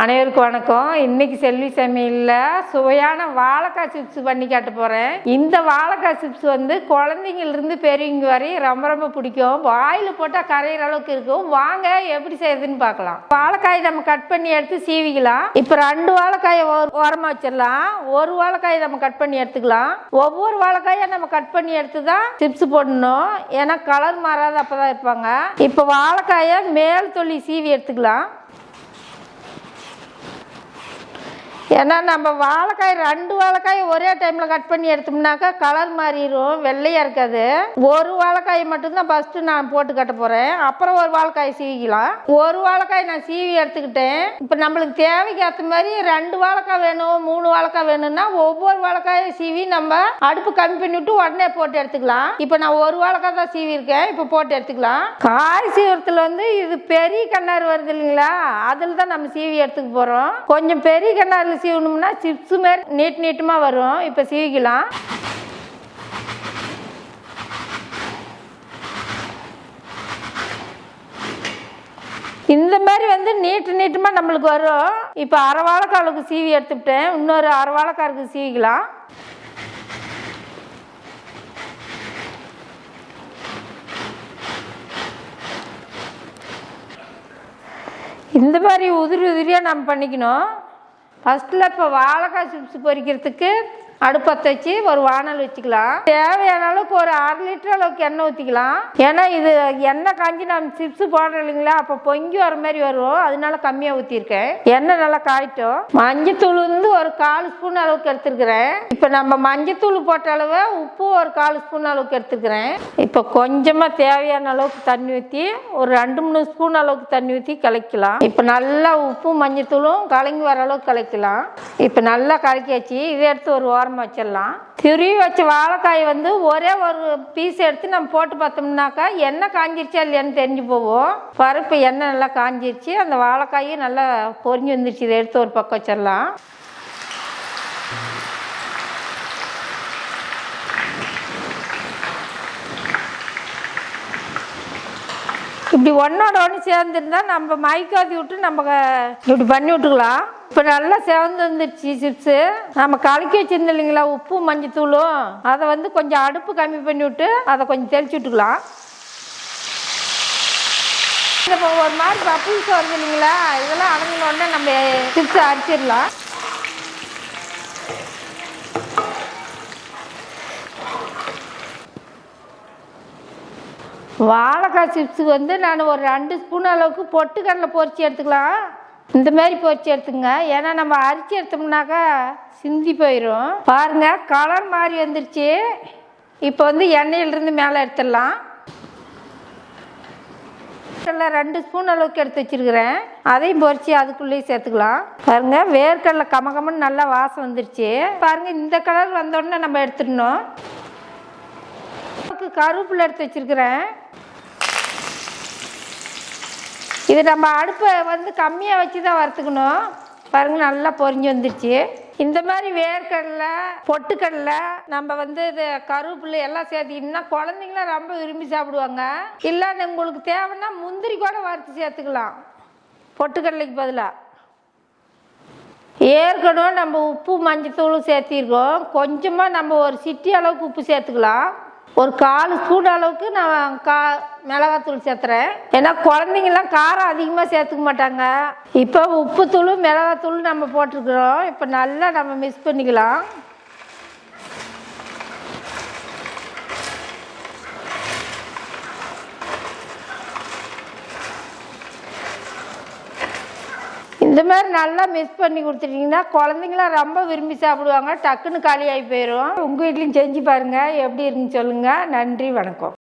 அனைவருக்கும் வணக்கம். இன்னைக்கு செல்வி சமையலில் சுவையான வாழைக்காய் சிப்ஸ் பண்ணி காட்ட போகிறேன் இந்த வாழைக்காய் சிப்ஸ் வந்து குழந்தைங்கள்லேருந்து பெரியவங்க வரையும் ரொம்ப ரொம்ப பிடிக்கும். வாயில் போட்டால் கரையிற அளவுக்கு இருக்கும். வாங்க எப்படி செய்யறதுன்னு பார்க்கலாம். வாழைக்காய் நம்ம கட் பண்ணி எடுத்து சீவிக்கலாம். இப்போ ரெண்டு வாழைக்காயை ஒரு ஓரமாக வச்சிடலாம். ஒரு வாழைக்காயை நம்ம கட் பண்ணி எடுத்துக்கலாம். ஒவ்வொரு வாழைக்காயை நம்ம கட் பண்ணி எடுத்து தான் சிப்ஸ் போடணும். ஏன்னா கலர் மாறாத அப்போ தான் இருப்பாங்க இப்போ வாழைக்காயை மேல் தொல்லி சீவி எடுத்துக்கலாம். ஏன்னா நம்ம வாழைக்காய் ரெண்டு வாழைக்காய் ஒரே டைமில் கட் பண்ணி எடுத்தோம்னாக்கா கலர் மாறிடும் வெள்ளையாக இருக்காது. ஒரு வாழைக்காய் மட்டும்தான் ஃபஸ்ட்டு நான் போட்டு கட்ட போகிறேன் அப்புறம் ஒரு வாழைக்காய் சீவிக்கலாம். ஒரு வாழைக்காய் நான் சீவி எடுத்துக்கிட்டேன். இப்போ நம்மளுக்கு தேவைக்கு ஏற்ற மாதிரி ரெண்டு வாழைக்காய் வேணும் மூணு வாழைக்காய் வேணும்னா ஒவ்வொரு வாழைக்காயை சீவி நம்ம அடுப்பு கம்மி பண்ணிவிட்டு உடனே போட்டு எடுத்துக்கலாம். இப்போ நான் ஒரு வாழைக்காய் தான் சீவி இருக்கேன் இப்போ போட்டு எடுத்துக்கலாம். காய் சீவரத்தில் வந்து இது பெரிய கண்ணாறு வருது இல்லைங்களா? அதில் தான் நம்ம சீவி எடுத்துக்க போகிறோம் கொஞ்சம் பெரிய கண்ணாரில் சீவணும்னா சிப்ஸு மாதிரி நீட் நீட்டமாக வரும். இப்போ சீவிக்கலாம். இந்த மாதிரி வந்து நீட்டு நீட்டமாக நம்மளுக்கு வரும். இப்போ அரை வாழைக்காலுக்கு சீவி எடுத்துக்கிட்டேன். இன்னொரு அரை வாழைக்காருக்கு சீவிக்கலாம். இந்த மாதிரி உதிரி உதிரியாக நம்ம பண்ணிக்கணும். ஃபஸ்ட்டில் இப்போ வாழைக்காய் சிப்ஸ் பொரிக்கிறதுக்கு அடுப்பத்தை வச்சு ஒரு வானல் வச்சுக்கலாம். தேவையான அளவுக்கு ஒரு அரை லிட்டர் அளவுக்கு எண்ணெய் ஊற்றிக்கலாம் ஏன்னா இது எண்ணெய் காஞ்சி நம்ம சிப்ஸ் போடுறோம் இல்லைங்களா? அப்போ பொங்கி வர மாதிரி வரும். அதனால கம்மியாக ஊற்றிருக்கேன் எண்ணெய் நல்லா காய்ட்டும். மஞ்சத்தூள் வந்து ஒரு கால் ஸ்பூன் அளவுக்கு எடுத்துருக்கிறேன். இப்போ நம்ம மஞ்சத்தூள் போட்ட அளவு உப்பு ஒரு கால் ஸ்பூன் அளவுக்கு எடுத்துருக்கிறேன். இப்போ கொஞ்சமாக தேவையான அளவுக்கு தண்ணி ஊற்றி ஒரு ரெண்டு மூணு ஸ்பூன் அளவுக்கு தண்ணி ஊற்றி கலக்கலாம். இப்போ நல்லா உப்பும் மஞ்சத்தூளும் கலங்கி வர அளவுக்கு கலக்கலாம். இப்போ நல்லா கலக்கியாச்சு. இதை எடுத்து ஒரு ஓரமாக வச்சிடலாம். திருவி வச்ச வாழைக்காய் வந்து ஒரே ஒரு பீஸ் எடுத்து நம்ம போட்டு பார்த்தோம்னாக்கா எண்ணெய் காஞ்சிருச்சா இல்லையான்னு தெரிஞ்சு போவோம் பருப்பு எண்ணெய் நல்லா காஞ்சிருச்சு. அந்த வாழைக்காயும் நல்லா பொரிஞ்சு வந்துருச்சு. இதை எடுத்து ஒரு பக்கம் வச்சிடலாம். இப்படி ஒன்றோட ஒன்று சேர்ந்துருந்தா நம்ம மைக்காத்தி விட்டு நம்ம இப்படி பண்ணி விட்டுக்கலாம். இப்போ நல்லா செவந்து வந்துருச்சு சிப்ஸு நம்ம கலக்கி வச்சிருந்தோம் இல்லைங்களா உப்பு மஞ்சத்தூளும் அதை வந்து கொஞ்சம் அடுப்பு கம்மி பண்ணி விட்டு அதை கொஞ்சம் தெளிச்சு விட்டுக்கலாம். இப்போ ஒரு மாதிரி பப்புள்ஸ் வருது இல்லைங்களா இதெல்லாம் அடங்கின உடனே நம்ம சிப்ஸ் அரிச்சிடலாம் வாழைக்காய் சிப்ஸுக்கு வந்து நான் ஒரு ரெண்டு ஸ்பூன் அளவுக்கு பொட்டுக்கடலை பொறிச்சு எடுத்துக்கலாம். இந்த மாதிரி பொரிச்சு எடுத்துங்க. ஏன்னா நம்ம அரிச்சு எடுத்தோம்னாக்கா சிந்தி போயிடும் பாருங்க கலர் மாதிரி வந்துருச்சு. இப்போ வந்து எண்ணெயிலிருந்து மேலே எடுத்துடலாம். வேர்க்கடலை ரெண்டு ஸ்பூன் அளவுக்கு எடுத்து வச்சிருக்கிறேன். அதையும் பொறிச்சு அதுக்குள்ளேயே சேர்த்துக்கலாம். பாருங்க வேர்க்கடலை கமகமன்னு நல்லா வாசம் வந்துருச்சு. பாருங்க இந்த கலர் வந்த உடனே நம்ம எடுத்துடணும். கருவேப்பில் எடுத்து வச்சிருக்கிறேன். இது நம்ம அடுப்பை வந்து கம்மியாக வச்சு தான் வறுத்துக்கணும். பாருங்க நல்லா பொரிஞ்சு வந்துருச்சு. இந்த மாதிரி வேர்க்கடலை பொட்டுக்கடலை நம்ம வந்து இது கருவேப்பிலை எல்லாம் சேர்த்திங்கன்னா குழந்தைங்களாம் ரொம்ப விரும்பி சாப்பிடுவாங்க. இல்லை உங்களுக்கு தேவைன்னா முந்திரி கூட வறுத்து சேர்த்துக்கலாம். பொட்டுக்கடலைக்கு பதிலாக ஏற்கனவே நம்ம உப்பு மஞ்சத்தூளும் சேர்த்திருக்கோம். கொஞ்சமாக நம்ம ஒரு சிட்டி அளவுக்கு உப்பு சேர்த்துக்கலாம். ஒரு கால் ஸ்பூன் அளவுக்கு நான் கா மிளகாத்தூள் சேர்த்துறேன். ஏன்னா குழந்தைங்கலாம் காரம் அதிகமாக சேர்த்துக்க மாட்டாங்க. இப்போ உப்புத்தூள் மிளகாத்தூள் நம்ம போட்டிருக்கிறோம். இப்போ நல்லா நம்ம மிக்ஸ் பண்ணிக்கலாம். இந்த மாதிரி நல்லா மிக்ஸ் பண்ணி கொடுத்துட்டீங்கன்னா குழந்தைங்களாம் ரொம்ப விரும்பி சாப்பிடுவாங்க டக்குன்னு காலியாகி போயிடும் உங்கள் வீட்லேயும் செஞ்சு பாருங்கள் எப்படி இருக்குன்னு சொல்லுங்கள் நன்றி வணக்கம்.